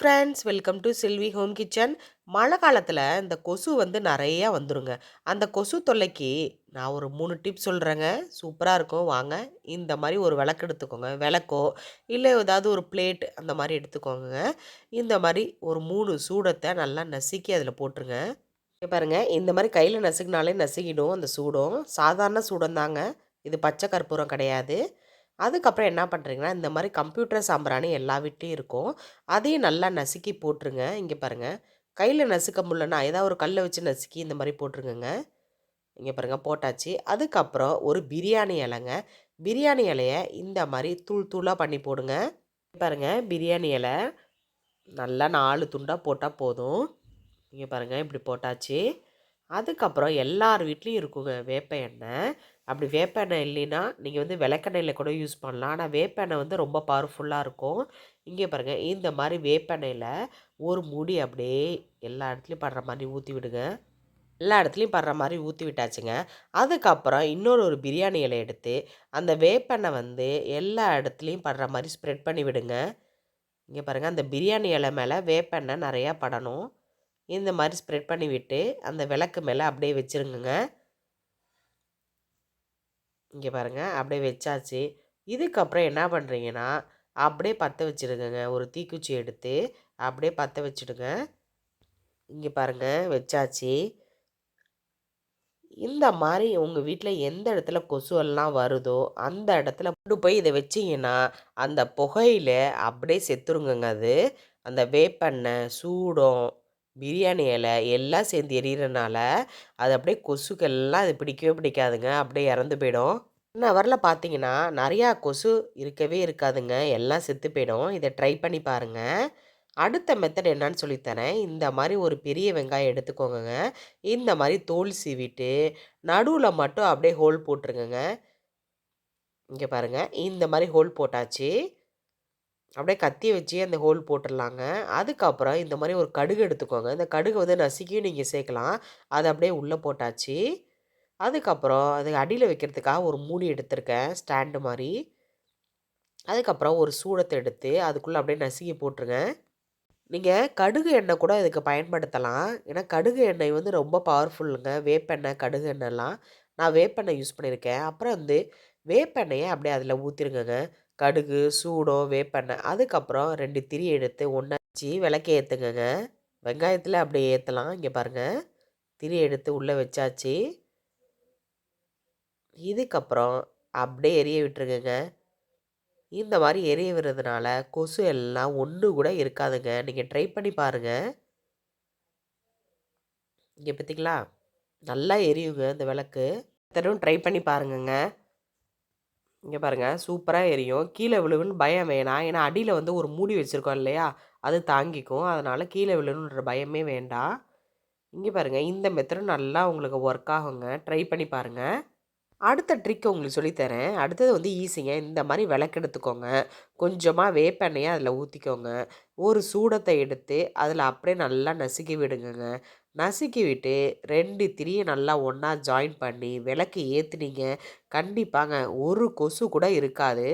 Friends welcome to Selvi home kitchen மழை காலத்தில் இந்த கொசு வந்து நிறையா வந்துருங்க. அந்த கொசு தொல்லைக்கு நான் ஒரு மூணு டிப் சொல்கிறேங்க சூப்பராக இருக்கும். வாங்க. இந்த மாதிரி ஒரு விளக்கு எடுத்துக்கோங்க. விளக்கோ இல்லை ஏதாவது ஒரு பிளேட் அந்த மாதிரி எடுத்துக்கோங்க. இந்த மாதிரி ஒரு மூணு சூடத்தை நல்லா நசுக்கி அதில் போட்டுருங்க. பாருங்கள் இந்த மாதிரி கையில் நசுக்கினாலே நசுக்கிடும் அந்த சூடம். சாதாரண சூடம் தாங்க இது பச்சை கற்பூரம் கிடையாது. அதுக்கப்புறம் என்ன பண்ணுறீங்கன்னா இந்த மாதிரி கம்ப்யூட்டர் சாம்பிராணி எல்லா வீட்லேயும் இருக்கும். அதையும் நல்லா நசுக்கி போட்டுருங்க. இங்கே பாருங்கள் கையில் நசுக்க முடியலன்னா ஏதாவது ஒரு கல்லை வச்சு நசுக்கி இந்த மாதிரி போட்டுருங்கங்க. இங்கே பாருங்கள் போட்டாச்சு. அதுக்கப்புறம் ஒரு பிரியாணி இலைங்க. பிரியாணி இலையை இந்த மாதிரி தூள் தூளாக பண்ணி போடுங்க. பாருங்கள் பிரியாணி இலை. நல்லா நாலு துண்டாக போட்டால் போதும். இங்கே பாருங்கள் இப்படி போட்டாச்சு. அதுக்கப்புறம் எல்லார் வீட்லேயும் இருக்குங்க வேப்ப எண்ணெய். அப்படி வேப்பெண்ணெய் இல்லைன்னா நீங்கள் வந்து விளக்கெண்ணெயில் கூட யூஸ் பண்ணலாம். ஆனால் வேப்பெண்ணெய் வந்து ரொம்ப பவர்ஃபுல்லாக இருக்கும். இங்கே பாருங்கள் இந்த மாதிரி வேப்பெண்ணெயில் ஒரு முடி அப்படியே எல்லா இடத்துலையும் படுற மாதிரி ஊற்றி விடுங்க. எல்லா இடத்துலையும் படுற மாதிரி ஊற்றி விட்டாச்சுங்க. அதுக்கப்புறம் இன்னொரு ஒரு பிரியாணி இலை எடுத்து அந்த வேப்பெண்ணெய் வந்து எல்லா இடத்துலையும் படுற மாதிரி ஸ்ப்ரெட் பண்ணி விடுங்க. இங்கே பாருங்கள் அந்த பிரியாணி இலை மேலே வேப்பெண்ணெய் நிறையா படணும். இந்த மாதிரி ஸ்ப்ரெட் பண்ணி விட்டு அந்த விளக்கு மேலே அப்படியே வச்சுருங்க இங்கே பாருங்கள் அப்படியே வச்சாச்சு. இதுக்கப்புறம் என்ன பண்ணுறீங்கன்னா அப்படியே பற்ற வச்சுடுங்க ஒரு தீக்குச்சி எடுத்து அப்படியே பற்ற வச்சுடுங்க. இங்கே பாருங்கள் வச்சாச்சு. இந்த மாதிரி உங்கள் வீட்டில் எந்த இடத்துல கொசுவெல்லாம் வருதோ அந்த இடத்துல கொண்டு போய் இதை வச்சிங்கன்னா அந்த புகையில் அப்படியே செத்துருங்க அது. அந்த வேப்பெண்ணெய் சூடம் பிரியாணி இலை எல்லாம் சேர்ந்து எரியறனால அது அப்படியே கொசுக்கெல்லாம் அது பிடிக்கவே பிடிக்காதுங்க. அப்படியே இறந்து போயிடும். ஒன் ஹவரில் பார்த்தீங்கன்னா நிறையா கொசு இருக்கவே இருக்காதுங்க. எல்லாம் செத்து போயிடும். இதை ட்ரை பண்ணி பாருங்கள் அடுத்த மெத்தட் என்னன்னு சொல்லித்தரேன். இந்த மாதிரி ஒரு பெரிய வெங்காயம் எடுத்துக்கோங்க இந்த மாதிரி தோல் சீவிட்டு நடுவில் மட்டும் அப்படியே ஹோல் போட்டுருங்க இங்கே பாருங்கள் இந்த மாதிரி ஹோல் போட்டாச்சு. அப்படியே கத்தி வச்சு அந்த ஹோல் போட்டுடலாங்க. அதுக்கப்புறம் இந்த மாதிரி ஒரு கடுகு எடுத்துக்கோங்க. இந்த கடுகு வந்து நசுக்கியும் நீங்கள் சேர்க்கலாம். அது அப்படியே உள்ளே போட்டாச்சு. அதுக்கப்புறம் அது அடியில் வைக்கிறதுக்காக ஒரு மூடி எடுத்திருக்கேன். ஸ்டாண்டு மாதிரி. அதுக்கப்புறம் ஒரு சூடத்தை எடுத்து அதுக்குள்ளே அப்படியே நசுக்கி போட்டுருங்க. நீங்கள் கடுகு எண்ணெய் கூட இதுக்கு பயன்படுத்தலாம். ஏன்னா கடுகு எண்ணெய் வந்து ரொம்ப பவர்ஃபுல்லுங்க வேப்பெண்ணெய் கடுகு எண்ணெய்லாம். நான் வேப்பெண்ணெய் யூஸ் பண்ணியிருக்கேன். அப்புறம் வந்து வேப்பெண்ணெயை அப்படியே அதில் ஊற்றிருங்கங்க கடுகு சூடம் வேப்பெண்ணெய். அதுக்கப்புறம் ரெண்டு திரி எடுத்து ஒன்றா வச்சு விளக்க ஏற்றுங்கங்க வெங்காயத்தில் அப்படியே ஏற்றலாம் இங்கே பாருங்கள் திரி எடுத்து உள்ளே வச்சாச்சு. இதுக்கப்புறம் அப்படியே எரிய விட்டுருக்குங்க இந்த மாதிரி எரிய விடுறதுனால கொசு எல்லாம் ஒன்று கூட இருக்காதுங்க. நீங்கள் ட்ரை பண்ணி பாருங்கள் இங்கே பார்த்திங்களா நல்லா எரியுங்க இந்த விளக்கு. தரும் ட்ரை பண்ணி பாருங்கங்க. இங்கே பாருங்கள் சூப்பராக எரியும். கீழே விழுவுன்னு பயம் வேணாம். ஏன்னா அடியில் வந்து ஒரு மூடி வச்சுருக்கோம் இல்லையா? அது தாங்கிக்கும். அதனால் கீழே விழுணுன்ற பயமே வேண்டாம். இங்கே பாருங்கள் இந்த மெத்தடும் நல்லா உங்களுக்கு ஒர்க் ஆகுங்க. ட்ரை பண்ணி பாருங்கள் அடுத்த ட்ரிக் உங்களுக்கு சொல்லித்தரேன். அடுத்தது வந்து ஈஸிங்க இந்த மாதிரி விளக்கு எடுத்துக்கோங்க. கொஞ்சமாக வேப்பெண்ணையை அதில் ஊற்றிக்கோங்க ஒரு சூடத்தை எடுத்து அதில் அப்படியே நல்லா நசுக்கி விடுங்கங்க. நசுக்கி விட்டு ரெண்டு திரியை நல்லா ஒன்றா ஜாயின் பண்ணி விளக்கு ஏற்றுனீங்க கண்டிப்பாங்க ஒரு கொசு கூட இருக்காது.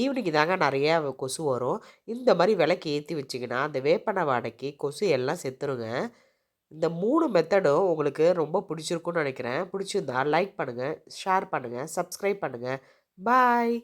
ஈவினிங் தாங்க நிறையா கொசு வரும். இந்த மாதிரி விளக்கு ஏற்றி வச்சிங்கன்னா அந்த வேப்பெண்ணெய் வாடைக்கு கொசு எல்லாம் செத்துருங்க. இந்த மூணு மெத்தடும் உங்களுக்கு ரொம்ப பிடிச்சிருக்குன்னு நினைக்கிறேன். பிடிச்சிருந்தா லைக் பண்ணுங்கள் ஷேர் பண்ணுங்கள் சப்ஸ்கிரைப் பண்ணுங்கள் பாய்